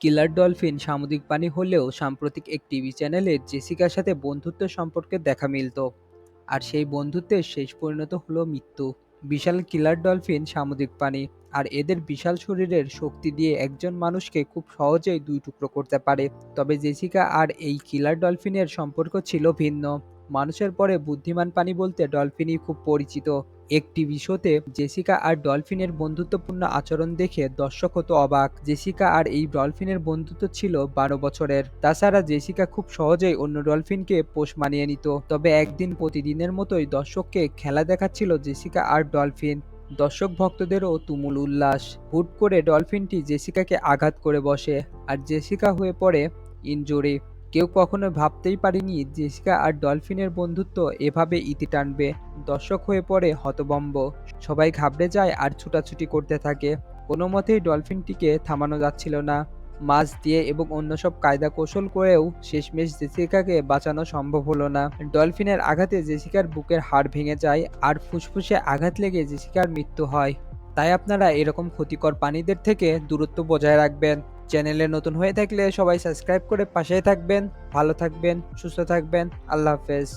কিলার dolphin সামুদ্রিক প্রাণী হলেও সাম্প্রতিক এক টিভি চ্যানেলে জেসিকার সাথে বন্ধুত্বের সম্পর্কে দেখা মিলত। আর সেই বন্ধুত্বের শেষ পরিণত হলো মৃত্যু। বিশাল কিলার ডলফিন সামুদ্রিক প্রাণী, আর এদের বিশাল শরীরের শক্তি দিয়ে একজন মানুষকে খুব সহজেই দুই টুকরো করতে পারে। তবে জেসিকা আর এই কিলার ডলফিনের সম্পর্ক ছিল ভিন্ন। মানুষের পরে বুদ্ধিমান প্রাণী বলতে ডলফিনই খুব পরিচিত। একটি শোতে জেসিকা আর ডলফিনের বন্ধুত্বপূর্ণ আচরণ দেখে দর্শক হতো অবাক। জেসিকা আর এই ডলফিনের বন্ধুত্ব ছিল বারো বছরের। তাছাড়া জেসিকা খুব সহজেই অন্য ডলফিনকে পোষ মানিয়ে নিত। তবে একদিন প্রতিদিনের মতোই দর্শককে খেলা দেখাচ্ছিল জেসিকা আর ডলফিন। দর্শক ভক্তদেরও তুমুল উল্লাস। হুট করে ডলফিনটি জেসিকাকে আঘাত করে বসে। আর জেসিকা হয়ে পড়ে ইনজুরি। কেউ কখনো ভাবতেই পারেনি জেসিকা আর ডলফিনের বন্ধুত্ব এভাবে ইতি টানবে। দর্শক হয়ে পড়ে হতবম্ব। সবাই ঘাবড়ে যায় আর ছুটাছুটি করতে থাকে। কোনো মতেই ডলফিনটিকে থামানো যাচ্ছিল না। মাছ দিয়ে এবং অন্য সব কায়দা কৌশল করেও শেষমেশ জেসিকাকে বাঁচানো সম্ভব হলো না। ডলফিনের আঘাতে জেসিকার বুকের হাড় ভেঙে যায় আর ফুসফুসে আঘাত লেগে জেসিকার মৃত্যু হয়। তাই আপনারা এরকম ক্ষতিকর প্রাণীদের থেকে দূরত্ব বজায় রাখবেন। চ্যানেলে নতুন হয়ে থাকলে সবাই সাবস্ক্রাইব করে পাশেই থাকবেন, ভালো থাকবেন, সুস্থ থাকবেন, আল্লাহ হাফেজ।